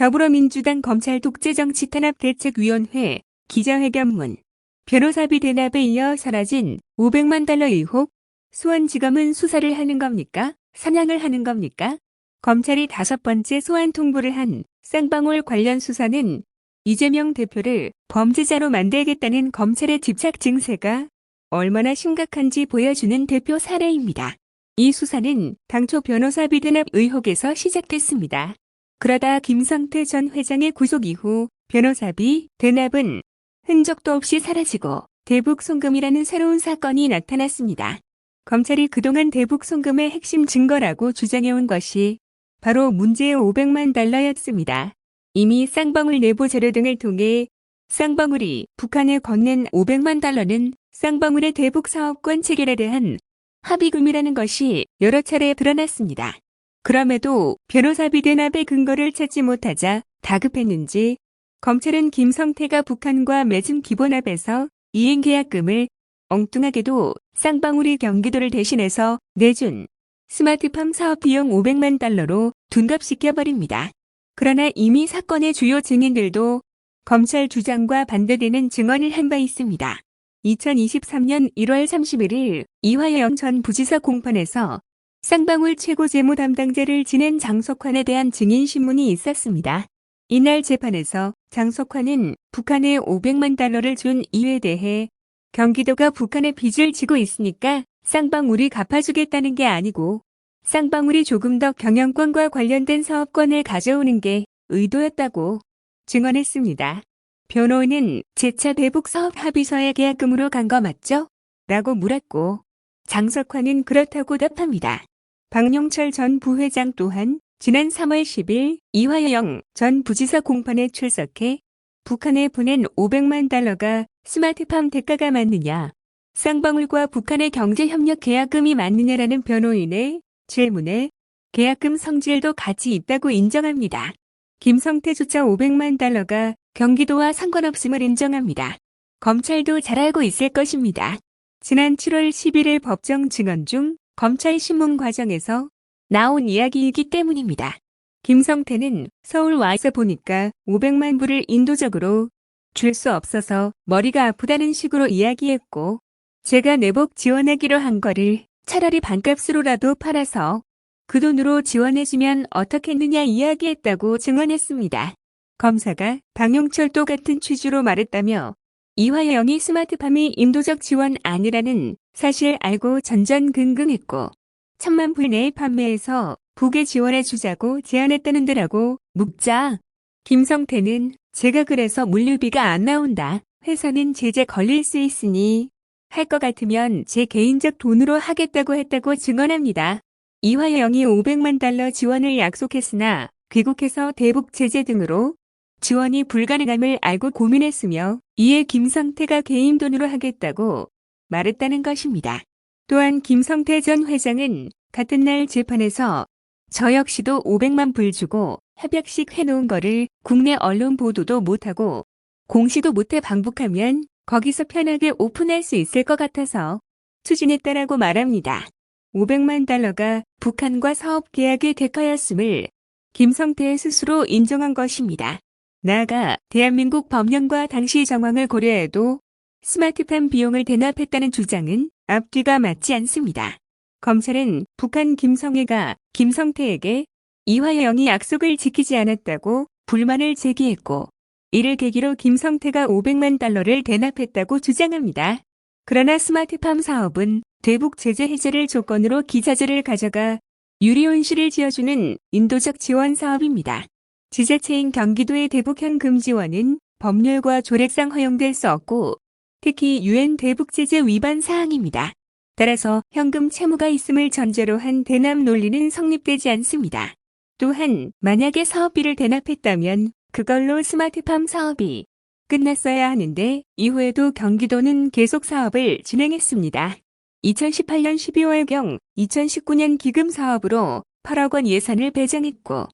더불어민주당 검찰 독재 정치 탄압 대책위원회 기자회견문 변호사비 대납에 이어 사라진 500만 달러 의혹 수원지검은 수사를 하는 겁니까? 사냥을 하는 겁니까? 검찰이 다섯 번째 소환 통보를 한 쌍방울 관련 수사는 이재명 대표를 범죄자로 만들겠다는 검찰의 집착 증세가 얼마나 심각한지 보여주는 대표 사례입니다. 이 수사는 당초 변호사 비 대납 의혹에서 시작됐습니다. 그러다 김성태 전 회장의 구속 이후 변호사비 대납은 흔적도 없이 사라지고 대북 송금이라는 새로운 사건이 나타났습니다. 검찰이 그동안 대북 송금의 핵심 증거라고 주장해온 것이 바로 문제의 500만 달러였습니다. 이미 쌍방울 내부 자료 등을 통해 쌍방울이 북한에 건넨 500만 달러는 쌍방울의 대북 사업권 체결에 대한 합의금이라는 것이 여러 차례 드러났습니다. 그럼에도 변호사 비 대납의 근거를 찾지 못하자 다급했는지 검찰은 김성태가 북한과 맺은 기본합에서 이행 계약금을 엉뚱하게도 쌍방울이 경기도를 대신해서 내준 스마트팜 사업 비용 500만 달러로 둔갑시켜버립니다. 그러나 이미 사건의 주요 증인들도 검찰 주장과 반대되는 증언을 한 바 있습니다. 2023년 1월 31일 이화영 전 부지사 공판에서 쌍방울 최고 재무 담당자를 지낸 장석환에 대한 증인 신문이 있었습니다. 이날 재판에서 장석환은 북한에 500만 달러를 준 이유에 대해 경기도가 북한에 빚을 지고 있으니까 쌍방울이 갚아주겠다는 게 아니고 쌍방울이 조금 더 경영권과 관련된 사업권을 가져오는 게 의도였다고 증언했습니다. 변호인은 제차 대북 사업 합의서의 계약금으로 간 거 맞죠? 라고 물었고 장석환은 그렇다고 답합니다. 박용철 전 부회장 또한 지난 3월 10일 이화영 전 부지사 공판에 출석해 북한에 보낸 500만 달러가 스마트팜 대가가 맞느냐, 쌍방울과 북한의 경제협력 계약금이 맞느냐라는 변호인의 질문에 계약금 성질도 같이 있다고 인정합니다. 김성태조차 500만 달러가 경기도와 상관없음을 인정합니다. 검찰도 잘 알고 있을 것입니다. 지난 7월 11일 법정 증언 중 검찰 신문 과정에서 나온 이야기이기 때문입니다. 김성태는 서울 와서 보니까 500만 불을 인도적으로 줄 수 없어서 머리가 아프다는 식으로 이야기했고 제가 내복 지원하기로 한 거를 차라리 반값으로라도 팔아서 그 돈으로 지원해주면 어떻겠느냐 이야기했다고 증언했습니다. 검사가 방용철도 같은 취지로 말했다며 이화영이 스마트팜이 인도적 지원 아니라는 사실 알고 전전긍긍했고 천만 불 내에 판매해서 북에 지원해 주자고 제안했다는 데라고 묻자 김성태는 제가 그래서 물류비가 안 나온다. 회사는 제재 걸릴 수 있으니 할 것 같으면 제 개인적 돈으로 하겠다고 했다고 증언합니다. 이화영이 500만 달러 지원을 약속했으나 귀국해서 대북 제재 등으로 지원이 불가능함을 알고 고민했으며 이에 김성태가 개인 돈으로 하겠다고 말했다는 것입니다. 또한 김성태 전 회장은 같은 날 재판에서 저 역시도 500만 불 주고 협약식 해놓은 거를 국내 언론 보도도 못하고 공시도 못해 방북하면 거기서 편하게 오픈할 수 있을 것 같아서 추진했다라고 말합니다. 500만 달러가 북한과 사업 계약의 대가였음을 김성태 스스로 인정한 것입니다. 나아가 대한민국 법령과 당시 정황을 고려해도 스마트팜 비용을 대납했다는 주장은 앞뒤가 맞지 않습니다. 검찰은 북한 김성애가 김성태에게 이화영이 약속을 지키지 않았다고 불만을 제기했고 이를 계기로 김성태가 500만 달러를 대납했다고 주장합니다. 그러나 스마트팜 사업은 대북 제재 해제를 조건으로 기자재를 가져가 유리온실을 지어주는 인도적 지원 사업입니다. 지자체인 경기도의 대북형 금지원은 법률과 조례상 허용될 수 없고 특히 유엔 대북 제재 위반 사항입니다. 따라서 현금 채무가 있음을 전제로 한 대납 논리는 성립되지 않습니다. 또한 만약에 사업비를 대납했다면 그걸로 스마트팜 사업이 끝났어야 하는데 이후에도 경기도는 계속 사업을 진행했습니다. 2018년 12월경 2019년 기금 사업으로 8억 원 예산을 배정했고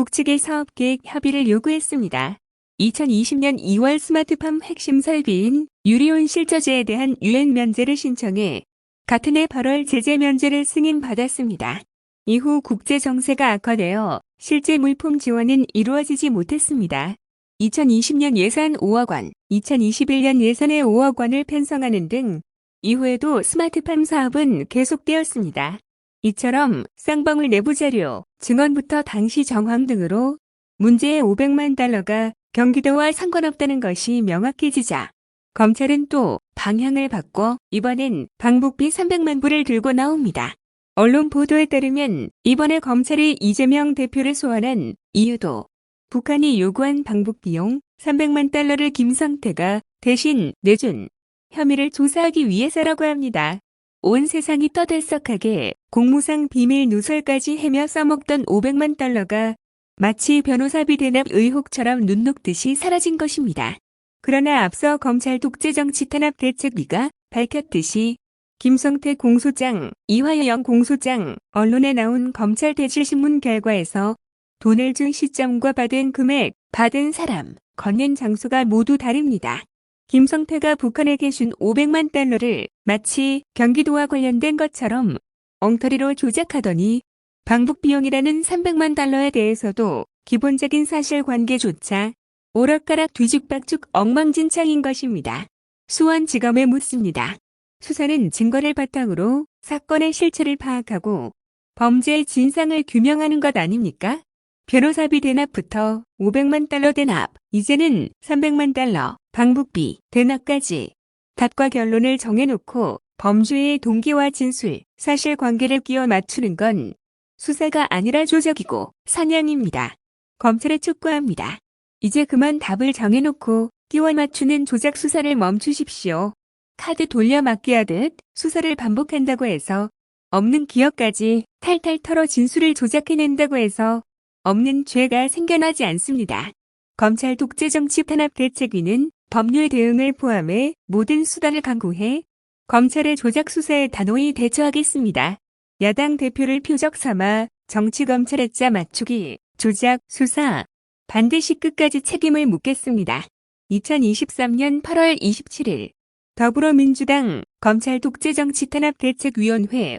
북측의 사업 계획 협의를 요구했습니다. 2020년 2월 스마트팜 핵심 설비인 유리온 실저제에 대한 유엔 면제를 신청해 같은 해 8월 제재 면제를 승인받았습니다. 이후 국제 정세가 악화되어 실제 물품 지원은 이루어지지 못했습니다. 2020년 예산 5억 원, 2021년 예산에 5억 원을 편성하는 등 이후에도 스마트팜 사업은 계속되었습니다. 이처럼 쌍방울 내부 자료, 증언부터 당시 정황 등으로 문제의 500만 달러가 경기도와 상관없다는 것이 명확해지자 검찰은 또 방향을 바꿔 이번엔 방북비 300만 불을 들고 나옵니다. 언론 보도에 따르면 이번에 검찰이 이재명 대표를 소환한 이유도 북한이 요구한 방북 비용 300만 달러를 김성태가 대신 내준 혐의를 조사하기 위해서라고 합니다. 온 세상이 떠들썩하게 공무상 비밀 누설까지 해며 써먹던 500만 달러가 마치 변호사비 대납 의혹처럼 눈 녹듯이 사라진 것입니다. 그러나 앞서 검찰 독재정치 탄압 대책위가 밝혔듯이 김성태 공소장, 이화영 공소장, 언론에 나온 검찰 대실신문 결과에서 돈을 준 시점과 받은 금액, 받은 사람, 건넨 장소가 모두 다릅니다. 김성태가 북한에게 준 500만 달러를 마치 경기도와 관련된 것처럼 엉터리로 조작하더니 방북 비용이라는 300만 달러에 대해서도 기본적인 사실관계조차 오락가락 뒤죽박죽 엉망진창인 것입니다. 수원지검에 묻습니다. 수사는 증거를 바탕으로 사건의 실체를 파악하고 범죄의 진상을 규명하는 것 아닙니까? 변호사비 대납부터 500만 달러 대납, 이제는 300만 달러, 방북비, 대납까지 닷과 결론을 정해놓고 범죄의 동기와 진술, 사실관계를 끼워 맞추는 건 수사가 아니라 조작이고 사냥입니다. 검찰에 촉구합니다. 이제 그만 답을 정해놓고 끼워 맞추는 조작 수사를 멈추십시오. 카드 돌려막기 하듯 수사를 반복한다고 해서 없는 기억까지 탈탈 털어 진술을 조작해낸다고 해서 없는 죄가 생겨나지 않습니다. 검찰 독재 정치 탄압 대책위는 법률 대응을 포함해 모든 수단을 강구해 검찰의 조작 수사에 단호히 대처하겠습니다. 야당 대표를 표적 삼아 정치검찰의 짜 맞추기, 조작, 수사, 반드시 끝까지 책임을 묻겠습니다. 2023년 8월 27일 더불어민주당 검찰 독재정치 탄압 대책위원회